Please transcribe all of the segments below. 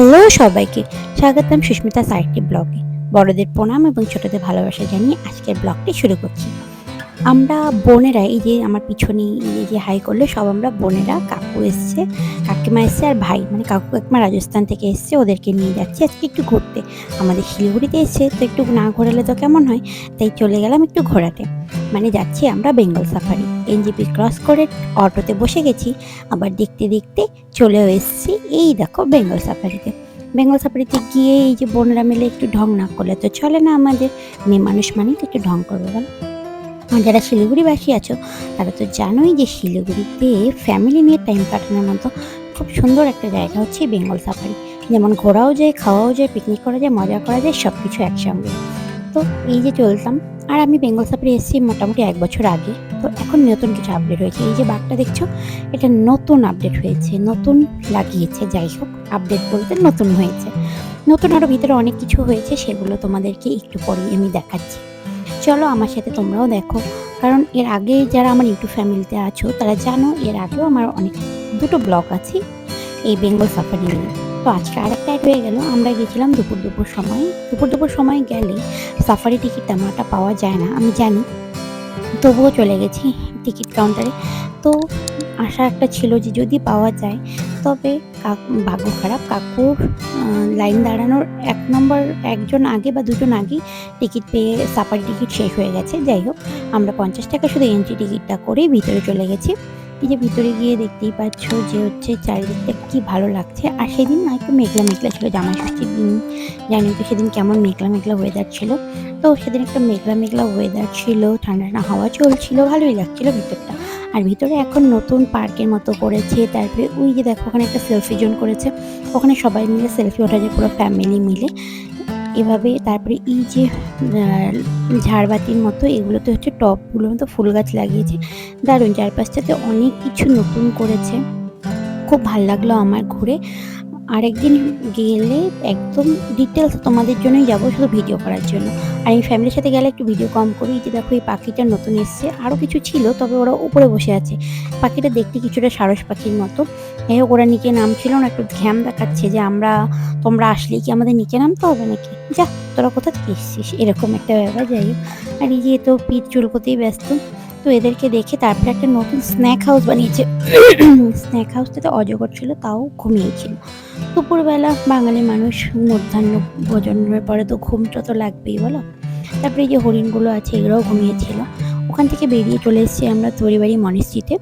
Hello সবাইকে, স্বাগতম সুস্মিতা সাইটি ব্লগে। বড়দের প্রণাম এবং ছোটদের ভালোবাসা জানিয়ে আজকের ব্লগটি শুরু করছি। আমরা বোনেরা, এই যে আমার পিছনে এই যে হাই করল, সব আমরা বোনেরা, কাকু এসছে, কাকিমা এসছে আর ভাই মানে কাকু কাকিমা রাজস্থান থেকে এসছে, ওদেরকে নিয়ে যাচ্ছি আজকে একটু ঘুরতে। আমাদের শিলিগুড়িতে এসছে, তো একটু না ঘোরালে তো কেমন হয়, তাই চলে গেলাম একটু ঘোরাতে। মানে যাচ্ছি আমরা বেঙ্গল সাফারি। এনজিপি ক্রস করে অটোতে বসে গেছি, আবার দেখতে দেখতে চলেও এসেছি এই দেখো বেঙ্গল সাফারিতে। বেঙ্গল সাফারিতে গিয়ে এই যে বোনরা মিলে একটু ঢং না করলে তো চলে না আমাদের। মেয়ে মানুষ মানেই তো একটু ঢং করবে বলো। আর যারা শিলিগুড়িবাসী আছো, তারা তো জানোই যে শিলিগুড়িতে ফ্যামিলি নিয়ে টাইম কাটানোর মতো খুব সুন্দর একটা জায়গা হচ্ছে বেঙ্গল সাফারি। যেমন ঘোরাও যায়, খাওয়াও যায় পিকনিক করা যায়, মজা করা যায় সব কিছু একসঙ্গে। তো এই যে চলতাম, আর আমি বেঙ্গল সাফারি এসেছি মোটামুটি এক বছর আগে। তো এখন নতুন কিছু আপডেট হয়েছে। এই যে বাঘটা দেখছ, এটা নতুন আপডেট হয়েছে, নতুন লাগিয়েছে, যাই হোক আপডেট বলতে নতুন হয়েছে। নতুন আরও ভিতরে অনেক কিছু হয়েছে, সেগুলো তোমাদেরকে একটু পরেই আমি দেখাচ্ছি। চলো আমার সাথে তোমরাও দেখো, কারণ এর আগে যারা আমার ইউটিউব ফ্যামিলিতে আছো, তারা জানো এর আগেও আমার অনেক, দুটো ব্লগ আছে এই বেঙ্গল সাফারি নিয়ে। তো আজকে আরেকটা অ্যাড হয়ে গেল, আমরা গেছিলাম দুপুর দুপুর সময়। দুপুর দুপুর সময় গেলে সাফারি টিকিট তেমন একটা পাওয়া যায় না, আমি জানি। তবুও চলে গেছি টিকিট কাউন্টারে তো আশা একটা ছিল যে যদি পাওয়া যায়, তবে কাকু, ভাগ্য খারাপ কাকুর লাইন দাঁড়ানোর এক নম্বর একজন আগে বা দুজন আগেই টিকিট পেয়ে সাফারি টিকিট শেষ হয়ে গেছে। যাই হোক, আমরা পঞ্চাশ টাকা শুধু এন্ট্রি টিকিটটা করেই ভিতরে চলে গেছি। এই যে ভিতরে গিয়ে দেখতেই পাচ্ছ যে হচ্ছে চারিদিকটা কি ভালো লাগছে। আর সেদিন না একটু মেঘলা মেঘলা ছিল জামাই ষষ্ঠীর দিন, জানি তো সেদিন কেমন মেঘলা মেঘলা ওয়েদার ছিল। তো সেদিন একটা মেঘলা মেঘলা ওয়েদার ছিল, ঠান্ডা ঠান্ডা হাওয়া চলছিল, ভালোই লাগছিল ভিতরটা। আর ভিতরে এখন নতুন পার্কের মতো করেছে, তারপরে ওই যে দেখো ওখানে একটা সেলফি জোন করেছে। ওখানে সবাই মিলে সেলফি ওঠা যায়, পুরো ফ্যামিলি মিলে। এভাবে তারপরে এই যে ঝাড়বাতির মতো এগুলোতে হচ্ছে টপগুলোর মতো ফুল গাছ লাগিয়েছে। দারুণ, চারপাশটাতে অনেক কিছু নতুন করেছে। খুব ভালো লাগল আমার ঘুরে। আরেকদিন গেলে একদম ডিটেলস তোমাদের জন্যই যাব শুধু ভিডিও করার জন্য। আর আমি ফ্যামিলির সাথে গেলে একটু ভিডিও কম করি। যে দেখো, এই পাখিটা নতুন এসছে। আরও কিছু ছিল, তবে ওরা উপরে বসে আছে। পাখিটা দেখতে কিছুটা সারস পাখির মতো। যাই হোক ওরা নিচে নামছিল না, একটু ঘ্যাম দেখাচ্ছে যে আমরা, তোমরা আসলেই কি আমাদের নিচে নামতে হবে নাকি? যা, তোরা কোথা থেকে এসছিস? এরকম একটা ব্যাপার যাই হোক আর এই যে তো পিঠ চুলকোতেই ব্যস্ত, তো এদেরকে দেখে তারপরে একটা নতুন স্ন্যাক হাউস বানিয়েছে। স্ন্যাক হাউসটাতে অজগর ছিল, তাও ঘুমিয়েছিল। দুপুরবেলা বাঙালি মানুষ মধ্যাহ্ন ভোজনের পরে তো ঘুমটা তো লাগবেই, বলো? তারপরে এই যে হরিণগুলো আছে, এগুলোও ঘুমিয়েছিল। ওখান থেকে বেরিয়ে চলে এসেছি আমরা তরিবাড়ি মনেস্ট্রিতে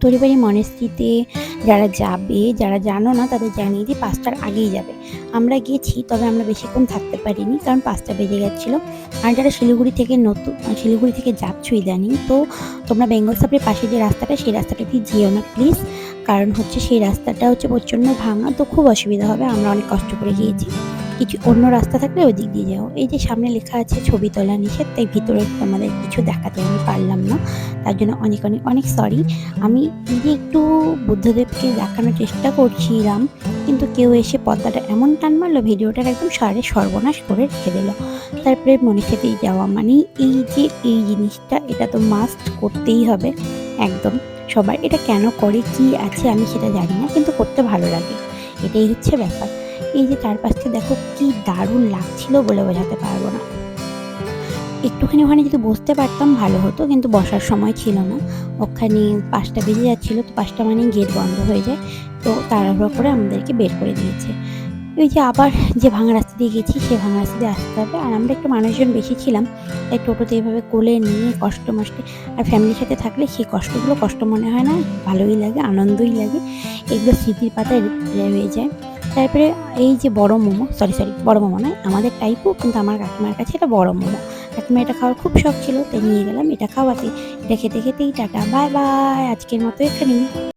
তরিবাড়ি মনেস্ট্রিতে যারা যাবে, যারা জানো না, তাদের জানিয়ে দিই পাঁচটার আগেই যাবে। আমরা গেছি, তবে আমরা বেশিক্ষণ থাকতে পারিনি, কারণ পাঁচটা বেজে গেছিল। আর যারা শিলিগুড়ি থেকে নতুন শিলিগুড়ি থেকে যাচ্ছ ইদানিং, তো তোমরা বেঙ্গল সাপের পাশে যে রাস্তাটা, সেই রাস্তাটাতে যেও না, প্লিজ। কারণ হচ্ছে সেই রাস্তাটা হচ্ছে প্রচণ্ড ভাঙা, তো খুব অসুবিধা হবে, আমরা অনেক কষ্ট করে গিয়েছি। কিছু অন্য রাস্তা থাকলে ওই দিক দিয়ে যাও। এই যে সামনে লেখা আছে ছবি তোলা নিষেধ, তাই ভিতরে তোমাদের কিছু দেখাতে আমি পারলাম না। তার জন্য অনেক অনেক অনেক সরি আমি যে একটু বুদ্ধদেবকে দেখানোর চেষ্টা করছিলাম, কিন্তু কেউ এসে পর্দাটা এমন টান মারলো, ভিডিওটার একদম সারে সর্বনাশ করে রেখে দিল। তারপরে মনীষাতেই যাওয়া মানে এই যে এই জিনিসটা, এটা তো মাস্ট করতেই হবে, একদম। সবার এটা কেন করে, কি আছে আমি সেটা জানি না, কিন্তু করতে ভালো লাগে। এটাই হচ্ছে ব্যাপার। এই যে চারপাশটা দেখো, কি দারুণ লাগছিল বলে বোঝাতে পারব না। একটুখানি ওখানে যদি বসতে পারতাম ভালো হতো, কিন্তু বসার সময় ছিল না। ওখানে পাঁচটা বেজে যাচ্ছিল, তো পাঁচটা মানে গেট বন্ধ হয়ে যায়, তো তাড়াহুড়ো করে আমাদেরকে বের করে দিয়েছে। ওই যে আবার যে ভাঙা রাস্তা দিয়ে গেছি সে ভাঙা রাস্তা দিয়ে আসতে হবে। আর আমরা একটু মানুষজন বেশি ছিলাম, তাই টোটোতে এভাবে কোলে নিয়ে কষ্ট মষ্টে, আর ফ্যামিলির সাথে থাকলে সেই কষ্টগুলো কষ্ট মনে হয় না, ভালোই লাগে, আনন্দই লাগে। এগুলো স্মৃতির পাতায় রয়ে যায়। তারপরে এই যে বড় মোমো সরি সরি বড় মোমো নয়, আমাদের টাইপও কিন্তু আমার কাকিমার কাছে এটা বড় মোমো। কাকিমা এটা খাওয়ার খুব শখ ছিল, তাই নিয়ে গেলাম, এটা খাওয়াতে, এটা খেতে খেতেই টাটা বাই বাই আজকের মতো এখানেই।